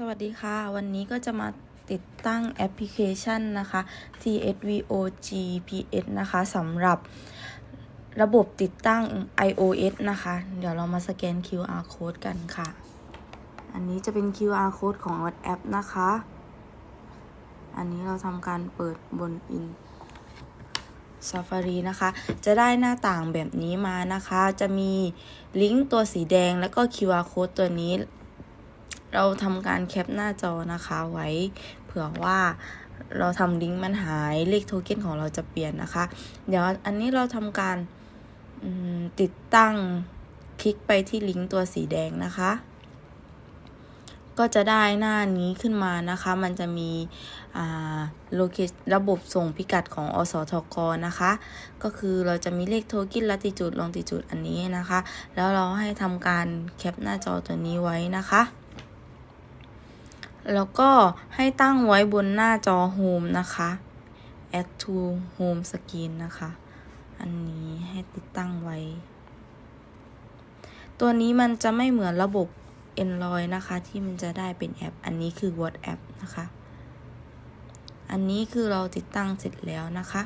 สวัสดีค่ะ วันนี้ก็จะมาติดตั้งแอปพลิเคชันนะคะ TSVO GPS นะคะสำหรับระบบติดตั้ง iOS นะคะ เดี๋ยวเรามาสแกน QR code กันค่ะ อันนี้จะเป็น QR code ของ WhatsApp นะคะ อันนี้เราทำการเปิดบน in Safari นะคะ จะได้หน้าต่างแบบนี้มานะคะ จะมีลิงก์ตัวสีแดงแล้วก็ QR code ตัวนี้ เราทำการแคปหน้าจอนะคะไว้เผื่อว่าเราทำลิงก์มันหายเลขโทเค็นของเราจะเปลี่ยนนะคะ เดี๋ยวอันนี้เราทำการติดตั้งคลิกไปที่ลิงก์ตัวสีแดงนะคะ ก็จะได้หน้านี้ขึ้นมานะคะ มันจะมีโลเคระบบส่งพิกัดของอสทกนะคะ ก็คือเราจะมีเลขโทเค็นลัติจูดลองติจูดอันนี้นะคะ แล้วเราให้ทำการแคปหน้าจอตัวนี้ไว้นะคะ แล้วก็ให้ตั้งไว้บนหน้าจอ Home นะคะ Add to Home Screen นะคะ อันนี้ให้ติดตั้งไว้ ตัวนี้มันจะไม่เหมือนระบบ Android นะคะ ที่มันจะได้เป็นแอป อันนี้คือ WhatsApp นะคะ อันนี้คือเราติดตั้งเสร็จแล้วนะคะ